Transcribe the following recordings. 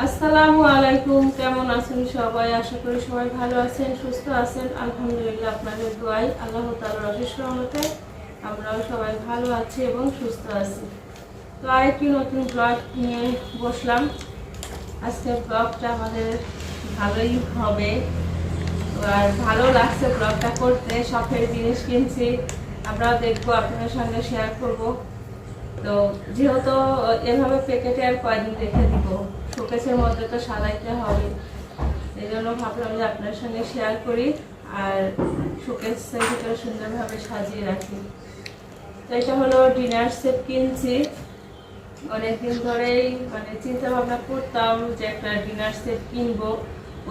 আসসালামু আলাইকুম, কেমন আছেন সবাই? আশা করি সবাই ভালো আছেন, সুস্থ আছেন। আলহামদুলিল্লাহ আপনাদের দোয়াই আল্লাহ তাআলার অশেষ রহমতে আমরাও সবাই ভালো আছি এবং সুস্থ আছি। তো আরেকটি নতুন ব্লগ নিয়ে বসলাম। আজকের ব্লগটা আমাদের ভালোই হবে। আর ভালো লাগছে ব্লগটা করতে, শখের জিনিস কিনছি। আমরাও দেখব, আপনাদের সঙ্গে শেয়ার করব। তো যেহেতু এভাবে প্যাকেটে আর কয়দিন রেখে দিব? শোকেসের মধ্যে তো সাজাইতে হবে। এই জন্য ভাবলাম যে আপনার সঙ্গে শেয়ার করি আর শোকেসের ভিতরে সুন্দরভাবে সাজিয়ে রাখি। তো এটা হলো ডিনার সেট কিনছি। অনেকদিন ধরেই মানে চিন্তা ভাবনা করতাম যে একটা ডিনার সেট কিনবো।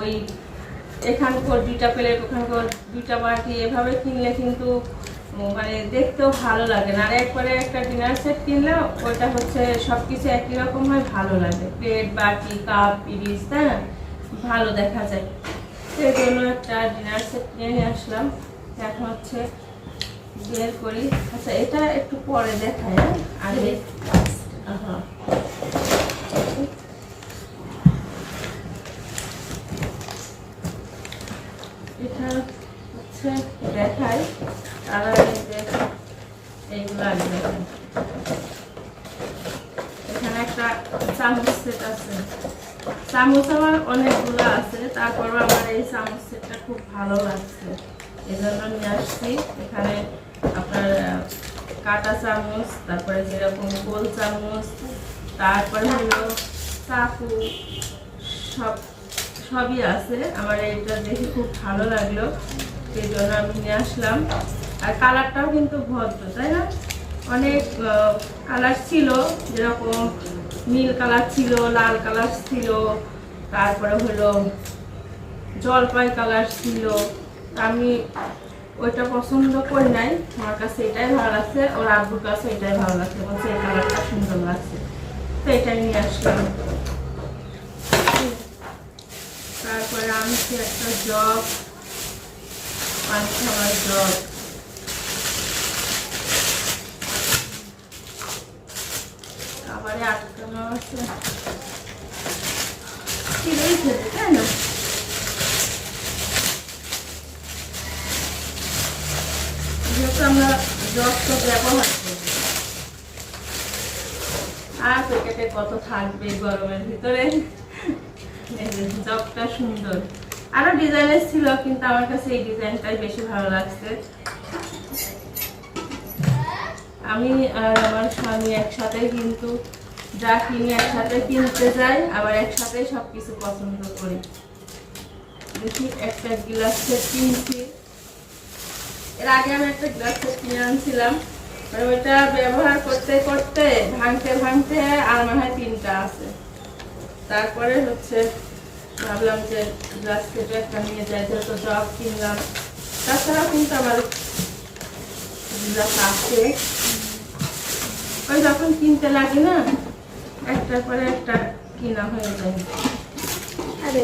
ওই এখানকার দুইটা প্লেট ওখানকার দুইটা বাটি এভাবে কিনলে কিন্তু মানে দেখতেও ভালো লাগে না। আর একবারে একটা ডিনার সেট কিনলাম ওইটা হচ্ছে সব কিছু একই রকম হয়, ভালো লাগে। প্লেট বাটি কাপ পিরিচ তাই না? ভালো দেখা যায়। সেই জন্য একটা ডিনার সেট কিনে নিয়ে আসলাম। এখন হচ্ছে বের করি। আচ্ছা এটা একটু পরে দেখায় হ্যাঁ? আগে আহা। এটা হচ্ছে দেখাই তারা এই যে এইগুলো আগে দেখাই এখানে একটা চামচ সেট আছে চামচ আমার অনেকগুলো আছে তারপরও আমার এই চামচ সেটটা খুব ভালো লাগছে এই জন্য নিয়ে আসছি। এখানে আপনার কাটা চামচ, তারপরে যেরকম গোল চামচ, তারপরে হলো চাকু, সব, সবই আছে। আমার এটা দেখে খুব ভালো লাগল। সেই জন্য আমি নিয়ে আসলাম। আর কালারটাও কিন্তু ভদ্র, তাই না? অনেক কালার ছিল, যেরকম নীল কালার ছিল, লাল কালার ছিল, তারপরে হলো জলপাই কালার ছিল। আমি ওইটা পছন্দ করি নাই। আমার কাছে এটাই ভালো লাগছে, ওর আব্বুর কাছে এটাই ভালো লাগছে, বলছে এই কালারটা সুন্দর লাগছে। তো এটা নিয়ে আসলাম। তারপরে আনছি একটা পানি খাবার জগ খাবারে আটকানো আছে। তাই না যেহেতু আর কিন্তু আমার কাছে এই ডিজাইনটাই বেশি ভালো লাগছে। আমি আর আমার স্বামী একসাথে কিন্তু যা কিনি একসাথে কিনতে যাই, আবার একসাথে সব কিছু পছন্দ করি। দেখি একটা গ্লাস কিনছি। এর আগে আমি একটা গ্লাস কিনে আনছিলাম। মানে ওইটা ব্যবহার করতে করতে ভাঙতে ভাঙতে আর মনে হয় তিনটা আছে। তারপরে হচ্ছে ভাবলাম যে গ্লাস কেটে একটা নিয়ে যাই, যেহেতু জব কিনলাম। তাছাড়াও কিন্তু আমার গ্লাস আছে। ওই যখন কিনতে লাগে না, একটার পরে একটা কিনা হয়ে যায়। আরে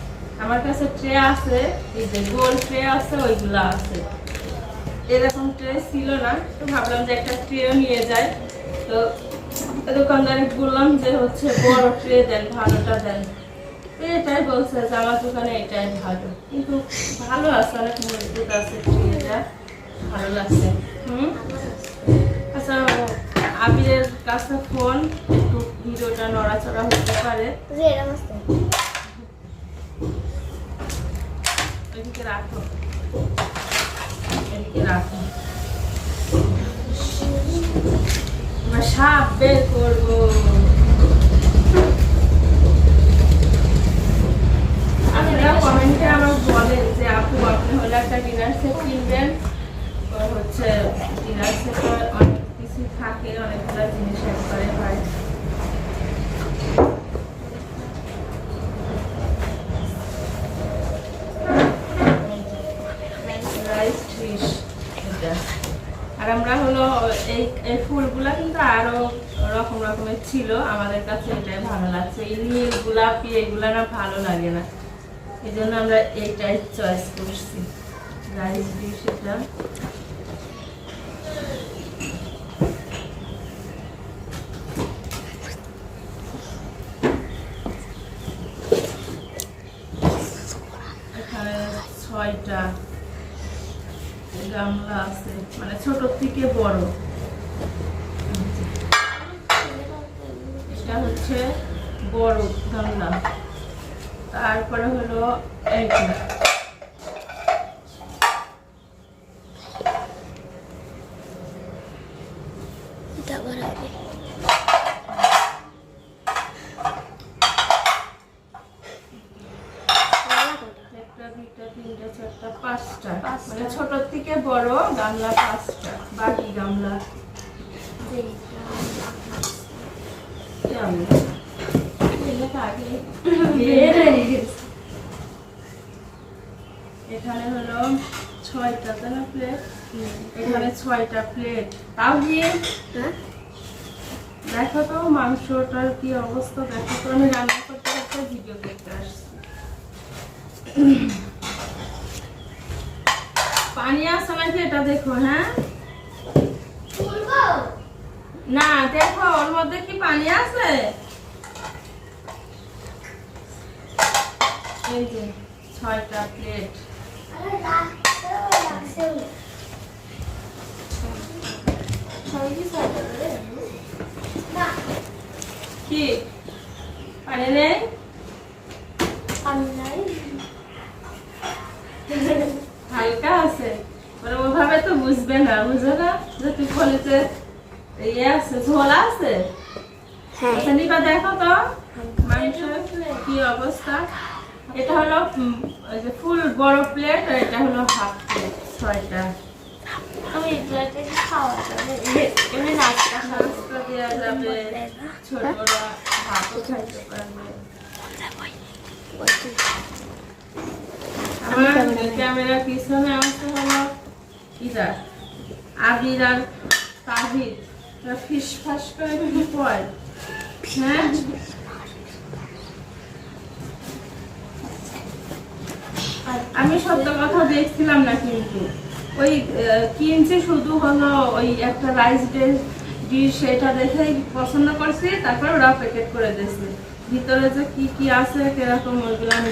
আমার কাছে ট্রে আছে, এই যে গোল ট্রে আছে, ওইগুলো আছে। এরকম ট্রে ছিল না, তো ভাবলাম যে একটা ট্রেও নিয়ে যাই। তো দোকানদারে বললাম যে হচ্ছে বড় ট্রে দেন, ভালোটা দেন। এটাই বলছে যে আমার দোকানে এটাই ভালো। কিন্তু ভালো আছে, অনেক মজবুত আছে ট্রেটা, ভালো লাগছে। হুম? আচ্ছা আবিরের কাছে ফোন, একটু ভিডিওটা নড়াচড়া হতে পারে যে এরকম আসতে রাখো। রাখো। আমার সাপ বের করব আপনারা কমেন্টে আমার বলেন যে আপু আপনি হলে একটা ডিনার সেট কিনবেন তো হচ্ছে ডিনার সেট অনেক কিছু থাকে অনেক প্রত্যেকটা জিনিস একবারে হয় রাইস ডিশ আর আমরা হলো, এই এই ফুলগুলা কিন্তু আরও রকম রকমের ছিল। আমাদের কাছে এটাই ভালো লাগছে। এই নীল গোলাপি, এগুলা না ভালো লাগে না। এই জন্য আমরা এইটাই চয়েস করছি। রাইস ডিশ ছয়টা গামলা আছে মানে ছোট থেকে বড়। এটা হচ্ছে বড় গামলা। তারপরে হলো এইটা তারপর হবে একটা দুইটা তিনটা চারটা মানে ছোট থেকে বড়, গামলা পাঁচটা, বাকি গামলা। এখানে হলো ছয়টা, তাই না প্লেট এখানে ছয়টা প্লেট তাও হ্যাঁ দেখো তো, মাংসটার কি অবস্থা? দেখো তো, আমি রান্না করতে করতে ভিডিও করতে আসছি। পানি আসছে নাকি এটা দেখো হ্যাঁ? না দেখো ওর মধ্যে কি পানি আছে? এই যে ছয়টা প্লেট কি পানি নেই। হালকা আছে। মানে ওভাবে তো বুঝবে না। বুঝো না যে তুই খলিতে ইয়ে আছে ঝোলা আছে? হ্যাঁ। আচ্ছা নিবা দেখো তো মাংসের কি অবস্থা। এটা হলো ওই যে ফুল বড় প্লেট আর এটা হলো হাফ প্লেট ছয়টা। আমি এগুলোতে খাওয়া যাবে। এমনি নাস্তা নাস্তা দেওয়া যাবে। ছোটরা ভাতও খাইতে পারবে আমার ক্যামেরার পিছনে আছে হলো ইরা আবির আর তাহিদ ওরা ফিস ফাস করে কয় হ্যাঁ আমি সত্য কথা দেখছিলাম না কিন্তু ওই কিনছি শুধু হলো ওই একটা রাইস ডিশ সেটা দেখে পছন্দ করছি তারপর ওরা প্যাকেট করে দিয়েছে ভিতরে যে কি কি আছে কীরকম ওইগুলো আমি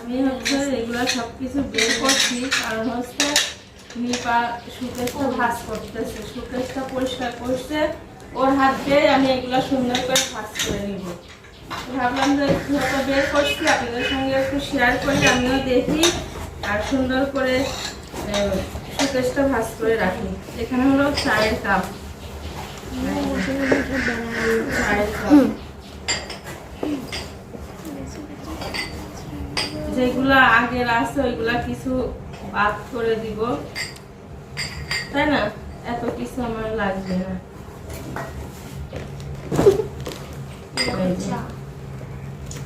আমি হচ্ছে এগুলা সবকিছু বের করছি কারণ হচ্ছে নিপা সুকেশটা ভাজ করতেছে। সুকেশটা পরিষ্কার করছে। ওর হাত দিয়ে আমি এগুলা সুন্দর করে ভাজ করে নিব। ভাবলাম যে বের করছি, আপনাদের সঙ্গে একটু শেয়ার করি, আমিও দেখি, আর সুন্দর করে সুকেশটা ভাজ করে রাখি। এখানে হলো চায়ের কাপ। চায়ের কাপ। যেগুলা আগের আছে, ওইগুলা কিছু বাদ করে দিব। তাই না? এত কিছু আমার লাগবে না।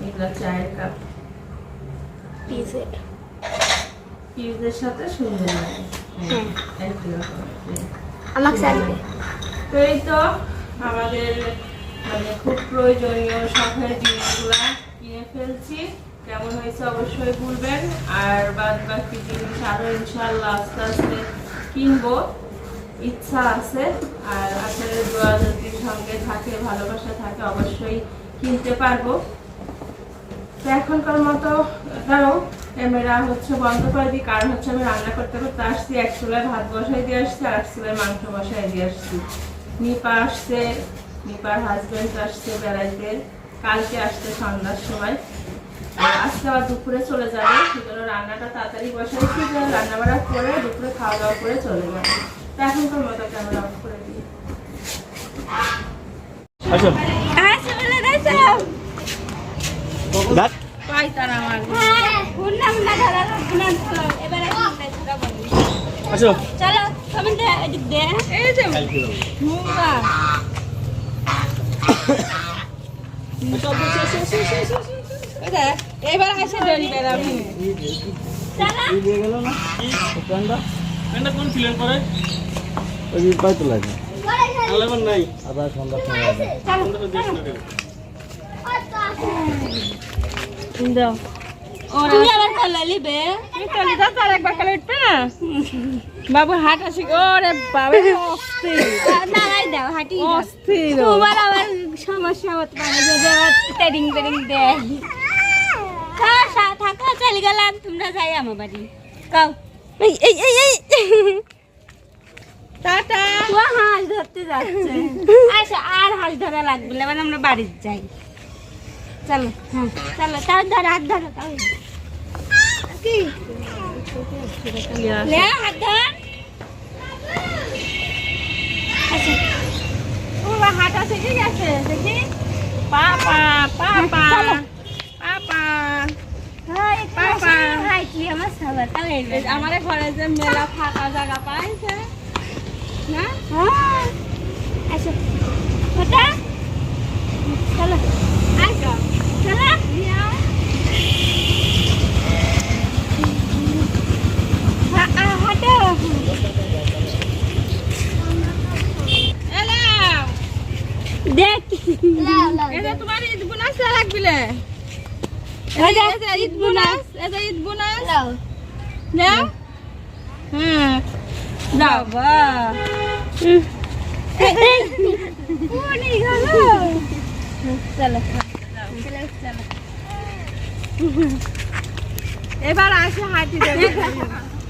এগুলা চায়ের কাপ। পিউজের সাথে সুন্দর লাগে। তো এই তো আমাদের মানে খুব প্রয়োজনীয় শখের জিনিসগুলা কিনে ফেলছি। কেমন হয়েছে অবশ্যই বলবেন। আর বাদ বাকি জিনিস আরও ইনশাল্লাহ আস্তে আস্তে কিনবো। ইচ্ছা আছে। আর আপনাদের দোয়া যদি সঙ্গে থাকে ভালোবাসা থাকে অবশ্যই কিনতে পারব। তো এখনকার মতো ধরো ক্যামেরা হচ্ছে বন্ধ করে দিই কারণ হচ্ছে আমি রান্না করতে করতে আসছি এক চুলায় ভাত বসাই দিয়ে আসছি আর এক চুলায় মাংস বসাই দিয়ে আসছি। নিপা আসছে নিপার হাজবেন্ড আসছে বেড়াইতে কালকে আসছে সন্ধ্যার সময়। আর আজকে আবার দুপুরে চলে যাবে সেজন্য রান্নাটা তাড়াতাড়ি বসাইছি যে রান্না বাড়া করে দুপুরে খাওয়া দাওয়া করে চলে যাবে। তো এখনকার মতো ক্যামেরা অফ করে দিই। আসো পাই আসো চলো এবার আসে ডরিবেন আমি চলো এই দিয়ে গেল না প্যান্টটা প্যান্টটা কোন ছিলেন পরে ওই পাইতো লাগে নাই আবার সন্ধ্যা সন্ধ্যা দাও। তুমি আবার কলা লিবে? চলি দাও তার একবার কালে উঠবে না। বাবু হাট আসি ওরে বাবা অস্থির। দাঁড়াই দাও হাঁটি অস্থির। তোমার আবার সমস্যা হতে পারে যদি আবার ট্রেডিং ট্রেডিং দেয়। থাকো চলে গেলাম তোমরা যাই আমার বাড়ি। কাও। এই এই এই এই। টাটা। ও হাঁস ধরতে যাচ্ছে। আচ্ছা আর হাঁস ধরা লাগবে না, আমরা বাড়িতে যাই। চলো হ্যাঁ চলো তাও ধর হাত ধরো তাও কি? হাত ধর। আচ্ছা। হাট আছে ঠিক দেখি। পাপা পাপা পাপা আমার ঘরে যে মেলা ফাঁকা জায়গা পাইছে না হ্যাঁ আচ্ছা ওটা চলো আইসো চলো হা- আ, হাঁটো এলাও দেখ এই যে তোমার ঈদ বোনাস লাগবিলে এই যে এই যে ঈদ বোনাস যে ঈদ বোনাস। লাও নাও হ্যাঁ দাও। বাবা। উনি গেল চলো চলো চলো। এবার আসে হাঁটি দেবে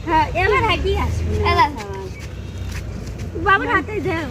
হ্যাঁ এবার হাঁটি। আসব বাবুর হাতে যাও